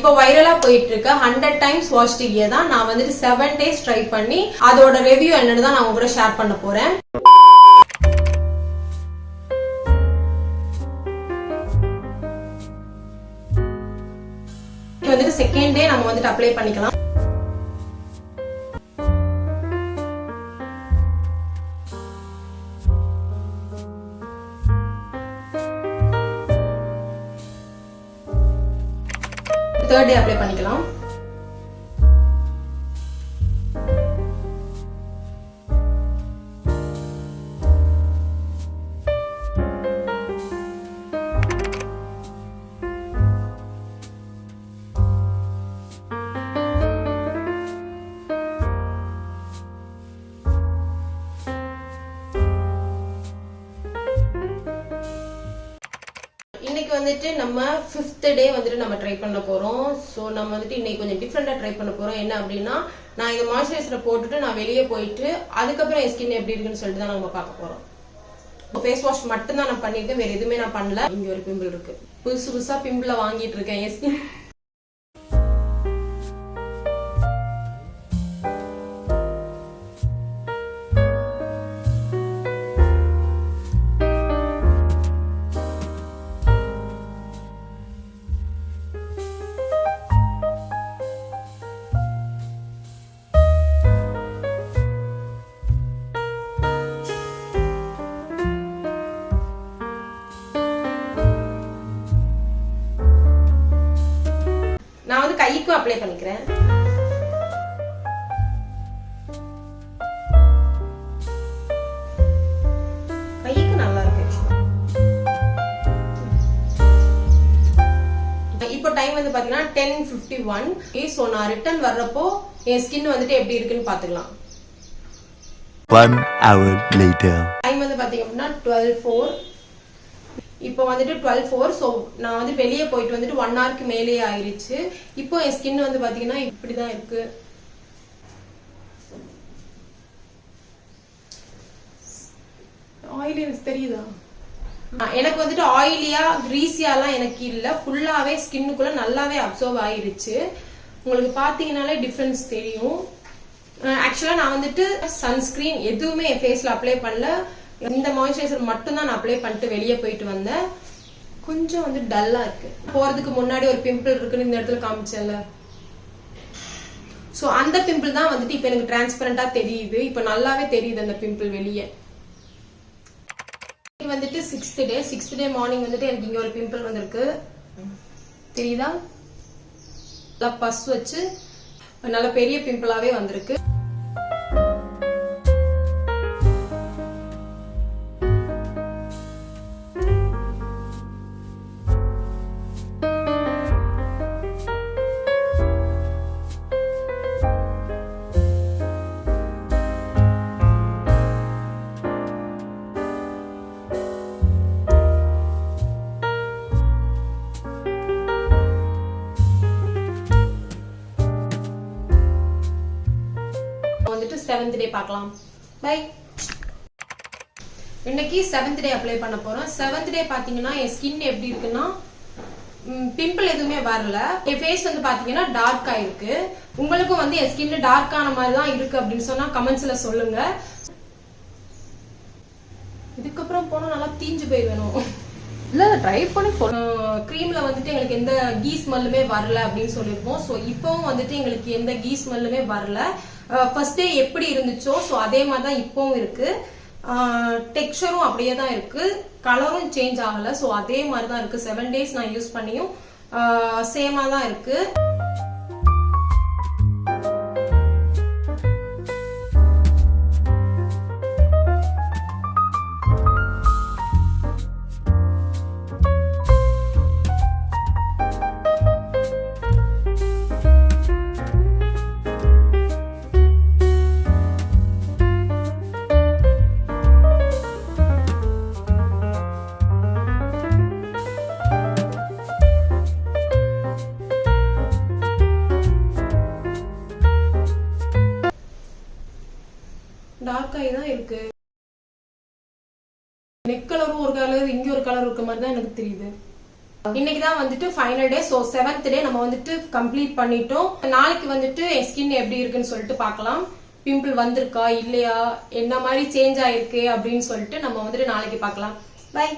இப்போ வைரலா போயிட்டு இருக்க ஹண்ட்ரட் டைம்ஸ் வாஷ் டிகியை தான். நான் வந்துட்டு செவன் டேஸ் ட்ரை பண்ணி அதோட ரிவ்யூ என்னன்னு தான் நான் உங்க கூட ஷேர் பண்ண போறேன். வந்துட்டு செகண்ட் டே நம்ம வந்துட்டு அப்ளை பண்ணிக்கலாம். தேர்ட் டே அப்ளை பண்ணிக்கலாம். வந்துட்டு நம்ம ஃபிஃப்த் டே வந்துட்டு நம்ம ட்ரை பண்ண போறோம். ஸோ நம்ம வந்துட்டு இன்னைக்கு கொஞ்சம் டிஃப்ரெண்டா ட்ரை பண்ண போறோம். என்ன அப்படின்னா நான் இந்த மாய்ஸ்சரைசரை போட்டுட்டு நான் வெளியே போயிட்டு அதுக்கப்புறம் என் ஸ்கின் எப்படி இருக்குன்னு சொல்லிட்டு தான் நம்ம பார்க்க போறோம். ஃபேஸ் வாஷ் மட்டும் தான் நான் பண்ணிருக்கேன் வேற எதுவுமே நான் பண்ணல. இங்க ஒரு பிம்பிள் இருக்கு. புதுசு புதுசா பிம்பிள வாங்கிட்டு இருக்கேன். என் ஸ்கின் அப்ளை பண்ணிக்கிறேன். கைக்கு நல்லா இருக்கு. இப்போ டைம் வந்து பாத்தீங்கன்னா டென் ஃபிஃப்டி ஒன் ஸோ நான் ரிட்டர்ன் வர்றப்போ என் ஸ்கின் வந்துட்டு எப்படி இருக்குன்னு பாத்துக்கலாம். One hour later. டைம் வந்து பாத்தீங்க அப்படின்னா டுவெல் ஃபோர் இப்போ வந்துட்டு டுவெல் ஃபோர் ஸோ நான் வந்து வெளியே போயிட்டு வந்துட்டு ஒன் ஹவருக்கு மேலேயே ஆயிருச்சு. இப்போ என் ஸ்கின் வந்து பாத்தீங்கன்னா இப்படிதான் இருக்கு. ஆயிலி எனக்கு தெரியுதா? எனக்கு வந்துட்டு ஆயிலியா கிரீஸியாலாம் எனக்கு இல்ல. ஃபுல்லாவே ஸ்கின்னுக்குள்ள நல்லாவே அப்சர்வ் ஆயிருச்சு. உங்களுக்கு பாத்தீங்கன்னாலே டிஃபரன்ஸ் தெரியும். ஆக்சுவலா நான் வந்துட்டு சன்ஸ்கிரீன் எதுவுமே என் ஃபேஸ்ல அப்ளை பண்ணல. இந்த மாய்ஸ்சரைசர் மட்டும் தான் நான் அப்ளை பண்ணிட்டு வெளியே போயிட்டு வந்தேன். கொஞ்சம் வந்து டல்லா இருக்கு. போறதுக்கு முன்னாடி ஒரு பிம்பிள் இருக்குன்னு இந்த இடத்துல காமிச்சேன்ல. சோ அந்த பிம்பிள் தான் வந்துட்டு இப்போ எனக்கு டிரான்ஸ்பரண்டா தெரியுது. இப்போ நல்லாவே தெரியுது அந்த பிம்பிள் வெளியே. வந்துட்டு sixth day sixth day morning வந்துட்டு எனக்கு இங்க ஒரு பிம்பிள் வந்திருக்கு. தெரியுதா? நல்லா பஸ் வச்சு நல்ல பெரிய பிம்பிளாவே வந்திருக்கு. செவன்த் டே பார்க்கலாம். பை இன்னைக்கு செவன்த் டே அப்ளை பண்ண போறோம். செவன்த் டே பாத்தீங்கன்னா என் ஸ்கின் எப்படி இருக்குன்னா பிம்பிள் எதுவுமே வரல. என் ஃபேஸ் வந்து பாத்தீங்கன்னா டார்க்கா இருக்கு. உங்களுக்கும் வந்து என் ஸ்கின் டார்க்கான மாதிரி தான் இருக்கு அப்படின்னு சொன்னா கமெண்ட்ஸ்ல சொல்லுங்க. இதுக்கப்புறம் போனா நல்லா தீஞ்சு போயிடணும் இல்ல ட்ரை பண்ணி க்ரீம்ல வந்துட்டு எங்களுக்கு எந்த கீ ஸ்மெல்லுமே வரல அப்படின்னு சொல்லியிருப்போம். ஸோ இப்போவும் வந்துட்டு எங்களுக்கு எந்த கீ ஸ்மெல்லுமே வரல. ஃபர்ஸ்ட் டே எப்படி இருந்துச்சோ ஸோ அதே மாதிரி தான் இப்போவும் இருக்கு. டெக்ஸ்டரும் அப்படியே தான் இருக்கு. கலரும் சேஞ்ச் ஆகல ஸோ அதே மாதிரி தான் இருக்கு. செவன் டேஸ் நான் யூஸ் பண்ணியும் சேமா தான் இருக்கு. கை தான் இருக்கு. நெக் கலரும் ஒரு கலர் இங்க ஒரு கலர் இருக்க மாதிரி தான் எனக்கு தெரியுது. இன்னைக்கு தான் வந்துட்டு final day so seventh day நம்ம வந்துட்டு கம்ப்ளீட் பண்ணிட்டோம். நாளைக்கு வந்துட்டு என் ஸ்கின் எப்படி இருக்குன்னு சொல்லிட்டு பார்க்கலாம். பிம்பிள் வந்திருக்கா இல்லையா என்ன மாதிரி சேஞ்ச் ஆயிருக்கு அப்படின்னு சொல்லிட்டு நம்ம வந்துட்டு நாளைக்கு பார்க்கலாம். பை